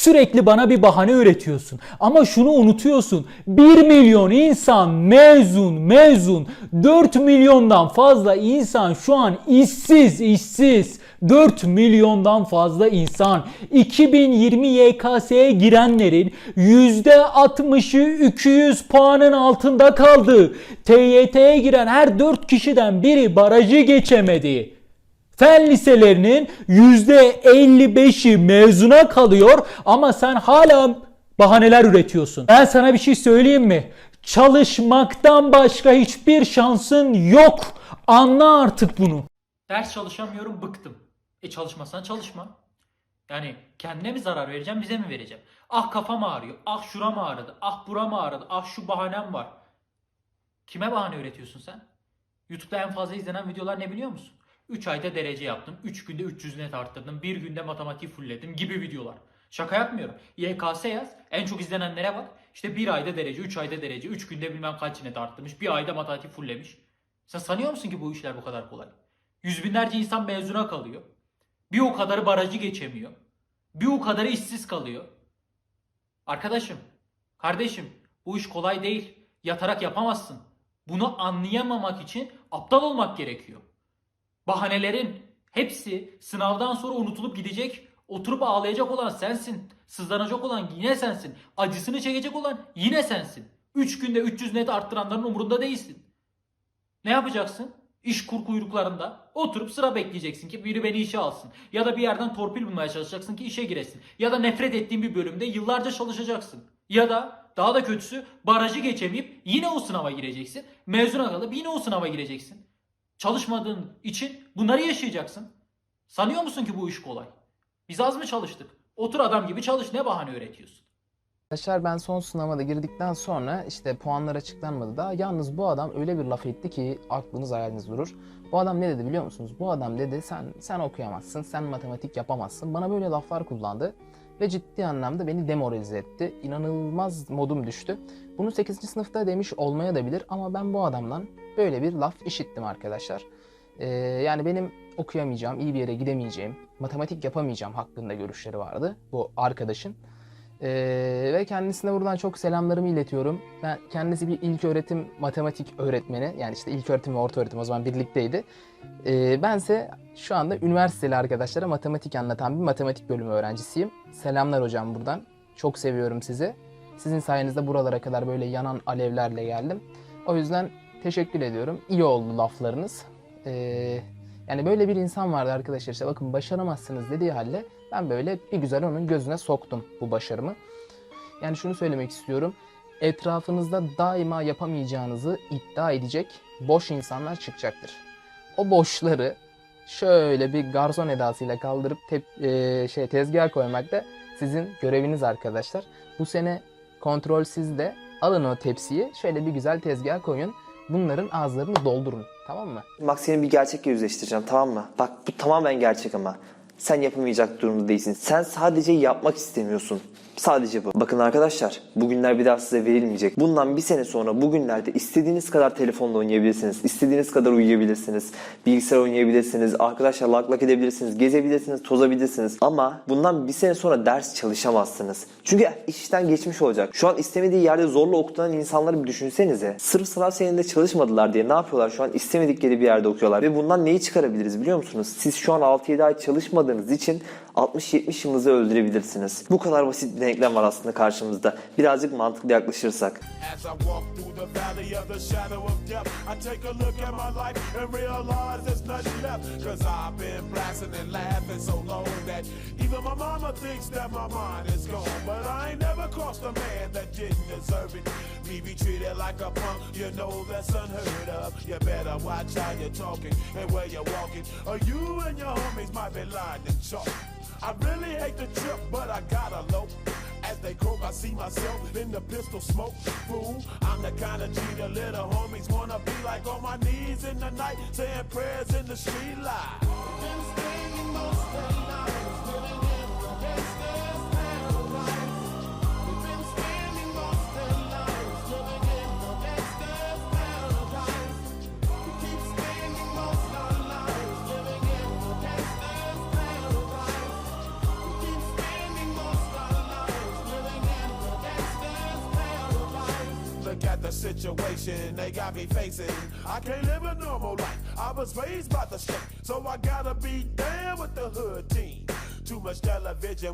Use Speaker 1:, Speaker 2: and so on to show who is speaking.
Speaker 1: Sürekli bana bir bahane üretiyorsun. Ama şunu unutuyorsun. 1 milyon insan mezun, mezun. 4 milyondan fazla insan şu an işsiz, işsiz. 4 milyondan fazla insan 2020 YKS'ye girenlerin %60'ı 200 puanın altında kaldı. TYT'ye giren her 4 kişiden biri barajı geçemedi. Fen liselerinin %55'i mezuna kalıyor ama sen hala bahaneler üretiyorsun. Ben sana bir şey söyleyeyim mi? Çalışmaktan başka hiçbir şansın yok. Anla artık bunu. Ders çalışamıyorum bıktım. E çalışmasan çalışma. Yani kendine mi zarar vereceğim bize mi vereceğim? Ah kafam ağrıyor. Ah şuram ağrıdı. Ah buram ağrıdı. Ah şu bahanem var. Kime bahane üretiyorsun sen? YouTube'da en fazla izlenen videolar ne biliyor musun? 3 ayda derece yaptım. 3 günde 300 net arttırdım. 1 günde matematiği fullledim gibi videolar. Şaka yapmıyorum. YKS yaz. En çok izlenenlere bak. İşte 1 ayda derece, 3 ayda derece, 3 günde bilmem kaç net arttırmış. 1 ayda matematik fulllemiş. Sen sanıyor musun ki bu işler bu kadar kolay? Yüz binlerce insan mezuna kalıyor. Bir o kadarı barajı geçemiyor. Bir o kadarı işsiz kalıyor. Arkadaşım, kardeşim bu iş kolay değil. Yatarak yapamazsın. Bunu anlayamamak için aptal olmak gerekiyor. Bahanelerin hepsi sınavdan sonra unutulup gidecek. Oturup ağlayacak olan sensin. Sızlanacak olan yine sensin. Acısını çekecek olan yine sensin. 3 günde 300 net arttıranların umurunda değilsin. Ne yapacaksın? İş kur kuyruklarında oturup sıra bekleyeceksin ki biri beni işe alsın. Ya da bir yerden torpil bulmaya çalışacaksın ki işe giresin. Ya da nefret ettiğin bir bölümde yıllarca çalışacaksın. Ya da daha da kötüsü barajı geçemeyip yine o sınava gireceksin. Mezuna kalıp yine o sınava gireceksin. Çalışmadığın için bunları yaşayacaksın. Sanıyor musun ki bu iş kolay? Biz az mı çalıştık? Otur adam gibi çalış ne bahane üretiyorsun?
Speaker 2: Arkadaşlar ben son sınava da girdikten sonra işte puanlar açıklanmadı da yalnız bu adam öyle bir laf etti ki aklınız hayaliniz durur. Bu adam ne dedi biliyor musunuz? Bu adam dedi sen sen okuyamazsın, sen matematik yapamazsın. Bana böyle laflar kullandı ve ciddi anlamda beni demoralize etti. İnanılmaz modum düştü. Bunu 8. sınıfta demiş olmaya da bilir ama ben bu adamdan böyle bir laf işittim arkadaşlar. Ee, yani benim okuyamayacağım, iyi bir yere gidemeyeceğim, matematik yapamayacağım hakkında görüşleri vardı bu arkadaşın. Ee, ve kendisine buradan çok selamlarımı iletiyorum. Ben kendisi bir ilk öğretim matematik öğretmeni. Yani işte ilk öğretim ve orta öğretim o zaman birlikteydi. Ee, bense şu anda üniversiteli arkadaşlara matematik anlatan bir matematik bölümü öğrencisiyim. Selamlar hocam buradan. Çok seviyorum sizi. Sizin sayenizde buralara kadar böyle yanan alevlerle geldim. O yüzden teşekkür ediyorum. İyi oldu laflarınız. Ee, yani böyle bir insan vardı arkadaşlar işte bakın başaramazsınız dediği halde ben böyle bir güzel onun gözüne soktum bu başarımı. Yani şunu söylemek istiyorum. Etrafınızda daima yapamayacağınızı iddia edecek boş insanlar çıkacaktır. O boşları şöyle bir garson edasıyla kaldırıp tep- e, şey tezgaha koymak da sizin göreviniz arkadaşlar. Bu sene kontrol sizde. Alın o tepsiyi şöyle bir güzel tezgaha koyun. Bunların ağızlarını doldurun. Tamam mı?
Speaker 3: Bak seni bir gerçekle yüzleştireceğim tamam mı? Bak bu tamamen gerçek ama. Sen yapamayacak durumda değilsin. Sen sadece yapmak istemiyorsun. Sadece bu. Bakın arkadaşlar bugünler bir daha size verilmeyecek. Bundan bir sene sonra bugünlerde istediğiniz kadar telefonla oynayabilirsiniz. istediğiniz kadar uyuyabilirsiniz. Bilgisayar oynayabilirsiniz. Arkadaşlarla lak lak edebilirsiniz. Gezebilirsiniz. Tozabilirsiniz. Ama bundan bir sene sonra ders çalışamazsınız. Çünkü iş işten geçmiş olacak. Şu an istemediği yerde zorla okutan insanları bir düşünsenize. Sırf sınav seninde çalışmadılar diye ne yapıyorlar şu an? istemedikleri bir yerde okuyorlar. Ve bundan neyi çıkarabiliriz biliyor musunuz? Siz şu an 6-7 ay çalışmadığınız için 60-70 yılınızı öldürebilirsiniz. Bu kadar basit bir denklem var aslında karşımızda. Birazcık mantıklı yaklaşırsak.
Speaker 4: I really hate the trip, but I gotta low. They croak, I see myself in the pistol smoke. Fool, I'm the kind of the little homies wanna be like on my knees in the night, saying prayers in the street light. Been staying most of the night, situation they got me facing. I can't live a normal life. I was raised by the state, so I gotta be down with the hood team. Too much television.